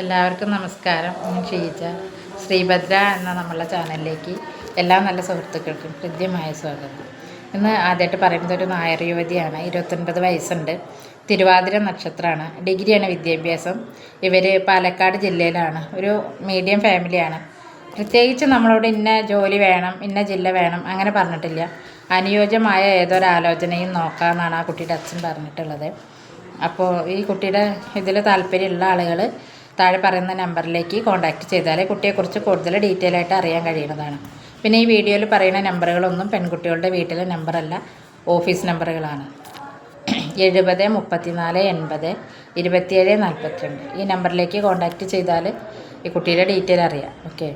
എല്ലാവർക്കും നമസ്കാരം. ഞാൻ ഷീജ ശ്രീഭദ്ര എന്ന നമ്മളുടെ ചാനലിലേക്ക് എല്ലാ നല്ല സുഹൃത്തുക്കൾക്കും ഹൃദ്യമായ സ്വാഗതം. ഇന്ന് ആദ്യമായിട്ട് പറയുന്നത് ഒരു നായർ യുവതിയാണ് ഇരുപത്തൊൻപത് വയസ്സുണ്ട്. തിരുവാതിര നക്ഷത്രമാണ്. ഡിഗ്രിയാണ് വിദ്യാഭ്യാസം. ഇവർ പാലക്കാട് ജില്ലയിലാണ്. ഒരു മീഡിയം ഫാമിലിയാണ് പ്രത്യേകിച്ച് നമ്മളോട് ഇന്ന ജോലി വേണം ഇന്ന ജില്ല വേണം അങ്ങനെ പറഞ്ഞിട്ടില്ല. അനുയോജ്യമായ ഏതൊരാലോചനയും നോക്കാമെന്നാണ് ആ കുട്ടിയുടെ അച്ഛൻ പറഞ്ഞിട്ടുള്ളത്. അപ്പോൾ ഈ കുട്ടിയുടെ ഇതിൽ താല്പര്യമുള്ള ആളുകൾ താഴെ പറയുന്ന നമ്പറിലേക്ക് കോൺടാക്റ്റ് ചെയ്താൽ കുട്ടിയെക്കുറിച്ച് കൂടുതൽ ഡീറ്റെയിൽ ആയിട്ട് അറിയാൻ കഴിയുന്നതാണ്. പിന്നെ ഈ വീഡിയോയിൽ പറയുന്ന നമ്പറുകളൊന്നും പെൺകുട്ടികളുടെ വീട്ടിലെ നമ്പറല്ല ഓഫീസ് നമ്പറുകളാണ്. എഴുപത് മുപ്പത്തിനാല് എൺപത് ഇരുപത്തിയേഴ് നാൽപ്പത്തിരണ്ട് ഈ നമ്പറിലേക്ക് കോൺടാക്റ്റ് ചെയ്താൽ ഈ കുട്ടിയുടെ ഡീറ്റെയിൽ അറിയാം. ഓക്കെ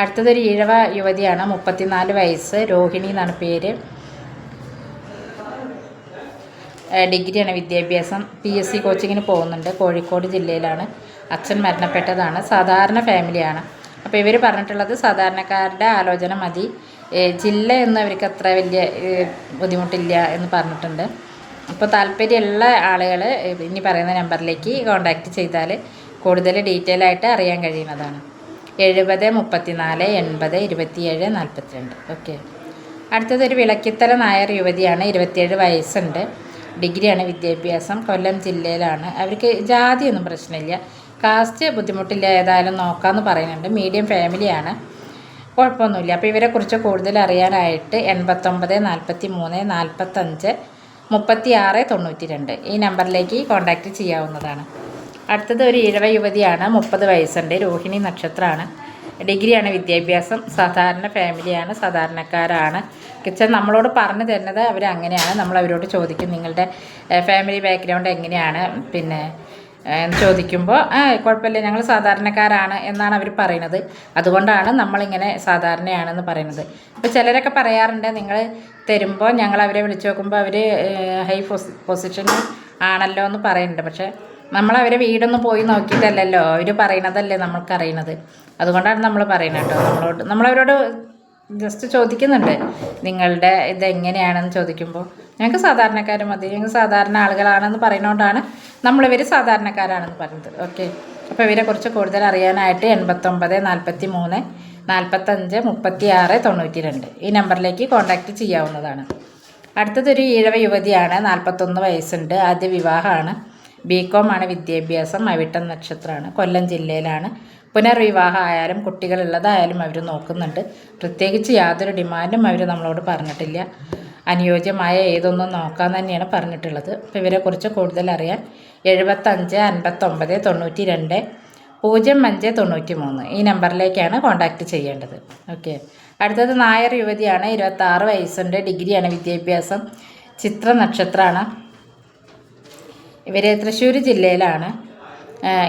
അടുത്തതൊരു ഈഴവ യുവതിയാണ് മുപ്പത്തിനാല് വയസ്സ് രോഹിണി എന്നാണ് പേര്. ഡിഗ്രിയാണ് വിദ്യാഭ്യാസം. പി എസ് സി കോച്ചിങ്ങിന് പോകുന്നുണ്ട്. കോഴിക്കോട് ജില്ലയിലാണ്. അച്ഛൻ മരണപ്പെട്ടതാണ്. സാധാരണ ഫാമിലിയാണ്. അപ്പോൾ ഇവർ പറഞ്ഞിട്ടുള്ളത് സാധാരണക്കാരുടെ ആലോചന മതി. ജില്ല എന്ന് അവർക്ക് അത്ര വലിയ ബുദ്ധിമുട്ടില്ല എന്ന് പറഞ്ഞിട്ടുണ്ട്. അപ്പോൾ താല്പര്യമുള്ള ആളുകൾ ഇനി പറയുന്ന നമ്പറിലേക്ക് കോൺടാക്റ്റ് ചെയ്താൽ കൂടുതൽ ഡീറ്റെയിൽ ആയിട്ട് അറിയാൻ കഴിയുന്നതാണ്. എഴുപത് മുപ്പത്തിനാല് എൺപത് ഇരുപത്തിയേഴ് നാൽപ്പത്തിരണ്ട് ഓക്കെ അടുത്തത് ഒരു വിളക്കിത്തല നായർ യുവതിയാണ്. ഇരുപത്തിയേഴ് വയസ്സുണ്ട്. ഡിഗ്രിയാണ് വിദ്യാഭ്യാസം. കൊല്ലം ജില്ലയിലാണ്. അവർക്ക് ജാതിയൊന്നും പ്രശ്നമില്ല. കാസ്റ്റ് ബുദ്ധിമുട്ടില്ല ഏതായാലും നോക്കാമെന്ന് പറയുന്നുണ്ട്. മീഡിയം ഫാമിലിയാണ്. കുഴപ്പമൊന്നുമില്ല. അപ്പോൾ ഇവരെക്കുറിച്ച് കൂടുതൽ അറിയാനായിട്ട് എൺപത്തൊമ്പത് നാൽപ്പത്തി മൂന്ന് നാൽപ്പത്തഞ്ച് മുപ്പത്തി ആറ് തൊണ്ണൂറ്റി രണ്ട് ഈ നമ്പറിലേക്ക് കോൺടാക്റ്റ് ചെയ്യാവുന്നതാണ്. അടുത്തത് ഒരു ഇഴവ യുവതിയാണ്. മുപ്പത് വയസ്സുണ്ട്. രോഹിണി നക്ഷത്രമാണ്. ഡിഗ്രിയാണ് വിദ്യാഭ്യാസം. സാധാരണ ഫാമിലിയാണ് സാധാരണക്കാരാണ്. കിച്ചൻ നമ്മളോട് പറഞ്ഞു തരുന്നത് അവർ അങ്ങനെയാണ്. നമ്മൾ അവരോട് ചോദിക്കും നിങ്ങളുടെ ഫാമിലി ബാക്ക്ഗ്രൗണ്ട് എങ്ങനെയാണ്? പിന്നെ ചോദിക്കുമ്പോൾ കുഴപ്പമില്ല ഞങ്ങൾ സാധാരണക്കാരാണ് എന്നാണ് അവർ പറയുന്നത്. അതുകൊണ്ടാണ് നമ്മളിങ്ങനെ സാധാരണയാണെന്ന് പറയുന്നത്. ഇപ്പോൾ ചിലരൊക്കെ പറയാറുണ്ട് നിങ്ങൾ തരുമ്പോൾ ഞങ്ങൾ അവരെ വിളിച്ചു നോക്കുമ്പോൾ അവർ ഹൈ പൊസി പൊസിഷനിൽ ആണല്ലോ എന്ന് പറയുന്നുണ്ട്. പക്ഷേ നമ്മൾ അവരെ വീടൊന്നും പോയി നോക്കിയിട്ടല്ലല്ലോ? അവർ പറയണതല്ലേ നമ്മൾക്കറിയണത്. അതുകൊണ്ടാണ് നമ്മൾ പറയുന്നത് കേട്ടോ. നമ്മളോട് നമ്മളവരോട് ജസ്റ്റ് ചോദിക്കുന്നുണ്ട്. നിങ്ങളുടെ ഇത് എങ്ങനെയാണെന്ന് ചോദിക്കുമ്പോൾ ഞങ്ങൾക്ക് സാധാരണക്കാർ മതി. ഞങ്ങൾ സാധാരണ ആളുകളാണെന്ന് പറയുന്നതുകൊണ്ടാണ് നമ്മളിവർ സാധാരണക്കാരാണെന്ന് പറഞ്ഞത്. ഓക്കെ അപ്പോൾ ഇവരെ കുറിച്ച് കൂടുതൽ അറിയാനായിട്ട് എൺപത്തൊമ്പത് നാൽപ്പത്തി മൂന്ന് നാൽപ്പത്തഞ്ച് മുപ്പത്തി ആറ് തൊണ്ണൂറ്റി രണ്ട് ഈ നമ്പറിലേക്ക് കോൺടാക്റ്റ് ചെയ്യാവുന്നതാണ്. അടുത്തതൊരു ഈഴവ യുവതിയാണ്. നാൽപ്പത്തൊന്ന് വയസ്സുണ്ട്. ആദ്യ വിവാഹമാണ്. ബി ആണ് വിദ്യാഭ്യാസം. അവിട്ടം നക്ഷത്രമാണ്. കൊല്ലം ജില്ലയിലാണ്. പുനർവിവാഹം ആയാലും കുട്ടികളുള്ളതായാലും അവർ നോക്കുന്നുണ്ട്. പ്രത്യേകിച്ച് യാതൊരു ഡിമാൻഡും അവർ നമ്മളോട് പറഞ്ഞിട്ടില്ല. അനുയോജ്യമായ ഏതൊന്നും നോക്കാൻ തന്നെയാണ് പറഞ്ഞിട്ടുള്ളത്. അപ്പോൾ ഇവരെക്കുറിച്ച് കൂടുതൽ അറിയാൻ എഴുപത്തഞ്ച് അൻപത്തൊമ്പത് തൊണ്ണൂറ്റി രണ്ട് പൂജ്യം അഞ്ച് തൊണ്ണൂറ്റി മൂന്ന് ഈ നമ്പറിലേക്കാണ് കോൺടാക്റ്റ് ചെയ്യേണ്ടത്. ഓക്കെ. അടുത്തത് നായർ യുവതിയാണ്. ഇരുപത്താറ് വയസ്സുണ്ട് ഡിഗ്രിയാണ് വിദ്യാഭ്യാസം. ചിത്ര നക്ഷത്രമാണ്. ഇവർ തൃശ്ശൂർ ജില്ലയിലാണ്.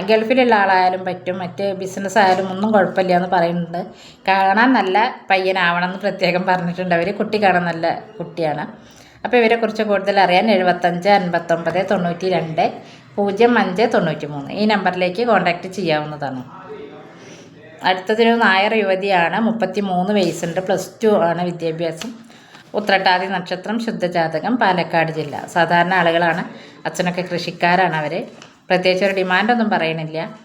ഗൾഫിലുള്ള ആളായാലും പറ്റും മറ്റ് ബിസിനസ് ആയാലും ഒന്നും കുഴപ്പമില്ല എന്ന് പറയുന്നുണ്ട്. കാണാൻ നല്ല പയ്യനാവണം എന്ന് പ്രത്യേകം പറഞ്ഞിട്ടുണ്ട്. അവർ കുട്ടി കാണാൻ നല്ല കുട്ടിയാണ്. അപ്പോൾ ഇവരെക്കുറിച്ച് കൂടുതൽ അറിയാൻ എഴുപത്തഞ്ച് അൻപത്തൊമ്പത് തൊണ്ണൂറ്റി രണ്ട് പൂജ്യം അഞ്ച് തൊണ്ണൂറ്റി മൂന്ന് ഈ നമ്പറിലേക്ക് കോൺടാക്റ്റ് ചെയ്യാവുന്നതാണ്. അടുത്തതൊരു നായർ യുവതിയാണ്. മുപ്പത്തി മൂന്ന് വയസ്സുണ്ട്. പ്ലസ് ടു ആണ് വിദ്യാഭ്യാസം. ഉത്രട്ടാതി നക്ഷത്രം ശുദ്ധജാതകം പാലക്കാട് ജില്ല. സാധാരണ ആളുകളാണ് അച്ഛനൊക്കെ കൃഷിക്കാരാണ് അവർ പ്രത്യേകിച്ച് ഒരു ഡിമാൻഡൊന്നും പറയണില്ല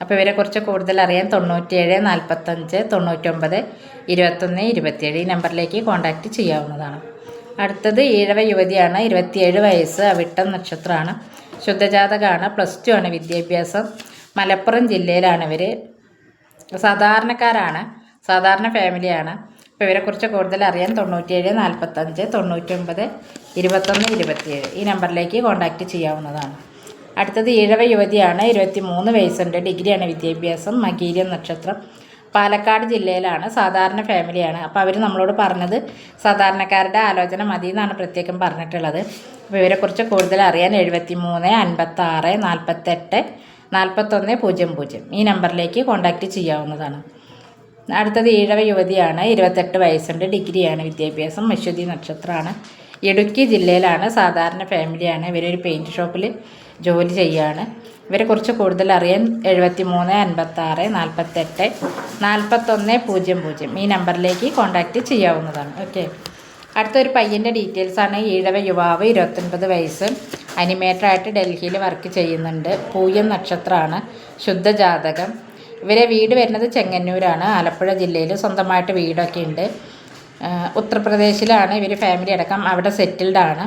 അപ്പോൾ ഇവരെക്കുറിച്ച് കൂടുതൽ അറിയാൻ തൊണ്ണൂറ്റിയേഴ് നാൽപ്പത്തഞ്ച് തൊണ്ണൂറ്റൊമ്പത് ഇരുപത്തൊന്ന് ഇരുപത്തിയേഴ് ഈ നമ്പറിലേക്ക് കോൺടാക്റ്റ് ചെയ്യാവുന്നതാണ്. അടുത്തത് ഈഴവ യുവതിയാണ്. ഇരുപത്തിയേഴ് വയസ്സ് അവിട്ടം നക്ഷത്രമാണ്. ശുദ്ധജാതകമാണ്. പ്ലസ് ടു ആണ് വിദ്യാഭ്യാസം. മലപ്പുറം ജില്ലയിലാണ് ഇവർ സാധാരണക്കാരാണ്. സാധാരണ ഫാമിലിയാണ് അപ്പോൾ ഇവരെക്കുറിച്ച് കൂടുതൽ അറിയാൻ തൊണ്ണൂറ്റിയേഴ് നാൽപ്പത്തഞ്ച് തൊണ്ണൂറ്റൊമ്പത് ഇരുപത്തൊന്ന് ഇരുപത്തിയേഴ് ഈ നമ്പറിലേക്ക് കോൺടാക്റ്റ് ചെയ്യാവുന്നതാണ്. അടുത്തത് ഈഴവ യുവതിയാണ് ഇരുപത്തി മൂന്ന് വയസ്സുണ്ട് ഡിഗ്രിയാണ് വിദ്യാഭ്യാസം മകീര്യം നക്ഷത്രം. പാലക്കാട് ജില്ലയിലാണ് സാധാരണ ഫാമിലിയാണ്. അപ്പോൾ അവർ നമ്മളോട് പറഞ്ഞത് സാധാരണക്കാരുടെ ആലോചന മതി എന്നാണ് പ്രത്യേകം പറഞ്ഞിട്ടുള്ളത്. അപ്പോൾ ഇവരെക്കുറിച്ച് കൂടുതൽ അറിയാൻ എഴുപത്തി മൂന്ന് അൻപത്താറ് നാൽപ്പത്തെട്ട് നാൽപ്പത്തൊന്ന് പൂജ്യം പൂജ്യം ഈ നമ്പറിലേക്ക് കോൺടാക്റ്റ് ചെയ്യാവുന്നതാണ്. അടുത്തത് ഈഴവ യുവതിയാണ് ഇരുപത്തെട്ട് വയസ്സുണ്ട് ഡിഗ്രിയാണ് വിദ്യാഭ്യാസം അശ്വതി നക്ഷത്രമാണ്. ഇടുക്കി ജില്ലയിലാണ് സാധാരണ ഫാമിലിയാണ് ഇവരൊരു പെയിന്റ് ഷോപ്പിൽ ജോലി ചെയ്യുകയാണ്. ഇവരെ കുറിച്ച് കൂടുതൽ അറിയാൻ എഴുപത്തി മൂന്ന് അൻപത്താറ് നാൽപ്പത്തെട്ട് നാൽപ്പത്തൊന്ന് പൂജ്യം പൂജ്യം ഈ നമ്പറിലേക്ക് കോൺടാക്റ്റ് ചെയ്യാവുന്നതാണ്. ഓക്കെ. അടുത്തൊരു പയ്യന്റെ ഡീറ്റെയിൽസാണ് ഈഴവ യുവാവ് ഇരുപത്തൊൻപത് വയസ്സ് അനിമേറ്ററായിട്ട് ഡൽഹിയിൽ വർക്ക് ചെയ്യുന്നുണ്ട്. പൂയം നക്ഷത്രമാണ്. ശുദ്ധജാതകം. ഇവരെ വീട് വരുന്നത് ചെങ്ങന്നൂരാണ്. ആലപ്പുഴ ജില്ലയിൽ സ്വന്തമായിട്ട് വീടൊക്കെ ഉണ്ട് ഉത്തർപ്രദേശിലാണ് ഇവർ ഫാമിലി അടക്കം അവിടെ സെറ്റിൽഡ് ആണ്.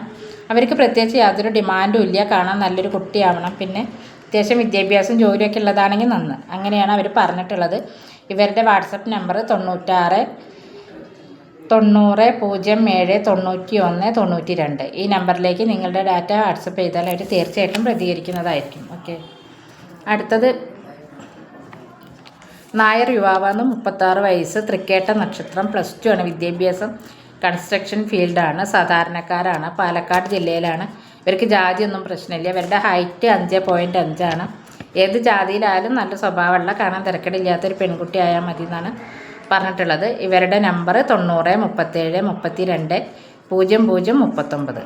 അവർക്ക് പ്രത്യേകിച്ച് യാതൊരു ഡിമാൻഡും ഇല്ല. കാണാൻ നല്ലൊരു കുട്ടിയാവണം. പിന്നെ അത്യാവശ്യം വിദ്യാഭ്യാസം ജോലിയൊക്കെ ഉള്ളതാണെങ്കിൽ നന്ന്. അങ്ങനെയാണ് അവർ പറഞ്ഞിട്ടുള്ളത്. ഇവരുടെ വാട്സപ്പ് നമ്പർ തൊണ്ണൂറ്റാറ് തൊണ്ണൂറ് പൂജ്യം ഏഴ് തൊണ്ണൂറ്റി ഒന്ന് തൊണ്ണൂറ്റി രണ്ട് ഈ നമ്പറിലേക്ക് നിങ്ങളുടെ ഡാറ്റ വാട്സപ്പ് ചെയ്താൽ അവർ തീർച്ചയായിട്ടും പ്രതികരിക്കുന്നതായിരിക്കും. ഓക്കെ അടുത്തത് നായർ യുവാവാന്ന് മുപ്പത്താറ് വയസ്സ് തൃക്കേട്ട നക്ഷത്രം പ്ലസ് ടു ആണ്. വിദ്യാഭ്യാസം കൺസ്ട്രക്ഷൻ ഫീൽഡാണ് സാധാരണക്കാരാണ്. പാലക്കാട് ജില്ലയിലാണ്. ഇവർക്ക് ജാതിയൊന്നും പ്രശ്നമില്ല. ഇവരുടെ ഹൈറ്റ് അഞ്ച് പോയിന്റ് അഞ്ചാണ്. ഏത് ജാതിയിലായാലും നല്ല സ്വഭാവമുള്ള കാണാൻ തിരക്കടില്ലാത്തൊരു പെൺകുട്ടി ആയാൽ മതി എന്നാണ് പറഞ്ഞിട്ടുള്ളത്. ഇവരുടെ നമ്പർ തൊണ്ണൂറ് മുപ്പത്തേഴ് മുപ്പത്തി രണ്ട് പൂജ്യം പൂജ്യം മുപ്പത്തൊമ്പത്.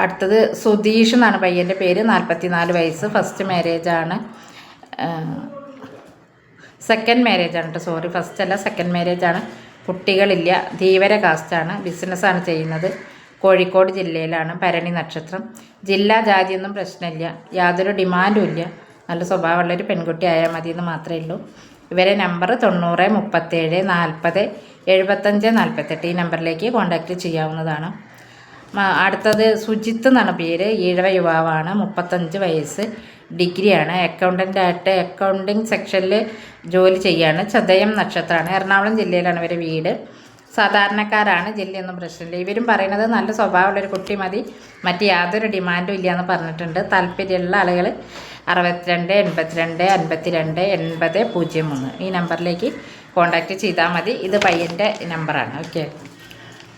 അടുത്തത് സുധീഷ് എന്നാണ് പയ്യന്റെ പേര്. നാൽപ്പത്തി നാല് വയസ്സ് ഫസ്റ്റ് മാരേജാണ് സെക്കൻഡ് മാരേജാണ് കേട്ടോ സോറി ഫസ്റ്റ് അല്ല സെക്കൻഡ് മാരേജാണ് കുട്ടികളില്ല ധീവര കാസ്റ്റാണ് ബിസിനസ്സാണ് ചെയ്യുന്നത്. കോഴിക്കോട് ജില്ലയിലാണ് ഭരണി നക്ഷത്രം. ജില്ലാ ജാതിയൊന്നും പ്രശ്നമില്ല. യാതൊരു ഡിമാൻഡും ഇല്ല. നല്ല സ്വഭാവമുള്ളൊരു പെൺകുട്ടി ആയാൽ മതി എന്ന് മാത്രമേ ഉള്ളൂ. ഇവരെ നമ്പർ തൊണ്ണൂറ് മുപ്പത്തേഴ് നാൽപ്പത് എഴുപത്തഞ്ച് നാൽപ്പത്തെട്ട് ഈ നമ്പറിലേക്ക് കോൺടാക്റ്റ് ചെയ്യാവുന്നതാണ്. അടുത്തത് സുജിത്ത് എന്നാണ് പേര്. ഈഴവ യുവാവാണ്. മുപ്പത്തഞ്ച് വയസ്സ്. ഡിഗ്രിയാണ്. അക്കൗണ്ടന്റ് ആയിട്ട് അക്കൗണ്ടിങ് സെക്ഷനിൽ ജോലി ചെയ്യാണ്. ചതയം നക്ഷത്രമാണ്. എറണാകുളം ജില്ലയിലാണ് ഇവരെ വീട്. സാധാരണക്കാരാണ് ജില്ലയൊന്നും പ്രശ്നമില്ല. ഇവരും പറയുന്നത് നല്ല സ്വഭാവമുള്ളൊരു കുട്ടി മതി. മറ്റ് യാതൊരു ഡിമാൻഡും ഇല്ല എന്ന് പറഞ്ഞിട്ടുണ്ട്. താല്പര്യമുള്ള ആളുകൾ അറുപത്തിരണ്ട് എൺപത്തിരണ്ട് അൻപത്തിരണ്ട് എൺപത് പൂജ്യം മൂന്ന്. ഈ നമ്പറിലേക്ക് കോൺടാക്റ്റ് ചെയ്താൽ മതി. ഇത് പയ്യന്റെ നമ്പറാണ്. ഓക്കെ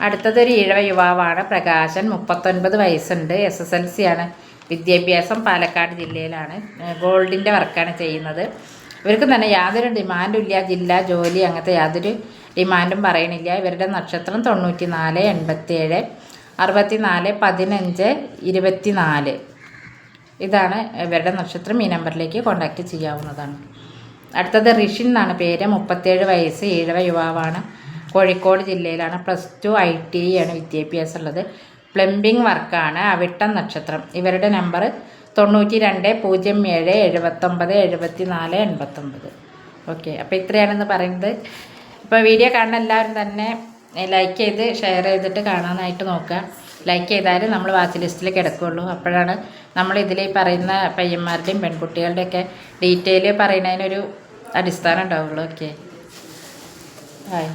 അടുത്തതൊരു ഈഴവ യുവാവാണ്. പ്രകാശൻ മുപ്പത്തൊൻപത് വയസ്സുണ്ട്. എസ് എസ് എൽ സി ആണ്. വിദ്യാഭ്യാസം പാലക്കാട് ജില്ലയിലാണ്. ഗോൾഡിന്റെ വർക്കാണ് ചെയ്യുന്നത്. ഇവർക്കും തന്നെ യാതൊരു ഡിമാൻഡും ഇല്ല. ജില്ല ജോലി അങ്ങനത്തെ യാതൊരു ഡിമാൻഡും പറയണില്ല. ഇവരുടെ നക്ഷത്രം തൊണ്ണൂറ്റി നാല് എൺപത്തിയേഴ് അറുപത്തി നാല് പതിനഞ്ച് ഇരുപത്തി നാല് ഇതാണ് ഇവരുടെ നക്ഷത്രം. ഈ നമ്പറിലേക്ക് കോൺടാക്റ്റ് ചെയ്യാവുന്നതാണ്. അടുത്തത് റിഷിൻ എന്നാണ് പേര്. മുപ്പത്തേഴ് വയസ്സ് ഈഴവ യുവാവാണ്. കോഴിക്കോട് ജില്ലയിലാണ്. പ്ലസ് ടു ഐ ടി ആണ് വിദ്യാഭ്യാസം ഉള്ളത്. പ്ലംബിംഗ് വർക്കാണ് അവിട്ടം നക്ഷത്രം. ഇവരുടെ നമ്പർ തൊണ്ണൂറ്റി രണ്ട് പൂജ്യം ഏഴ് എഴുപത്തൊമ്പത് എഴുപത്തി നാല് എൺപത്തൊമ്പത്. ഓക്കെ അപ്പോൾ ഇത്രയാണെന്ന് പറയുന്നത്. ഇപ്പോൾ വീഡിയോ കാണുന്ന എല്ലാവരും തന്നെ ലൈക്ക് ചെയ്ത് ഷെയർ ചെയ്തിട്ട് കാണാനായിട്ട് നോക്കുക. ലൈക്ക് ചെയ്താലും നമ്മൾ വാച്ച് ലിസ്റ്റിൽ കിടക്കുകയുള്ളൂ അപ്പോഴാണ് നമ്മൾ ഇതിൽ പറയുന്ന പയ്യന്മാരുടെയും പെൺകുട്ടികളുടെയൊക്കെ ഡീറ്റെയിൽ പറയുന്നതിനൊരു അടിസ്ഥാനം ഉണ്ടാവുള്ളൂ. Okay hi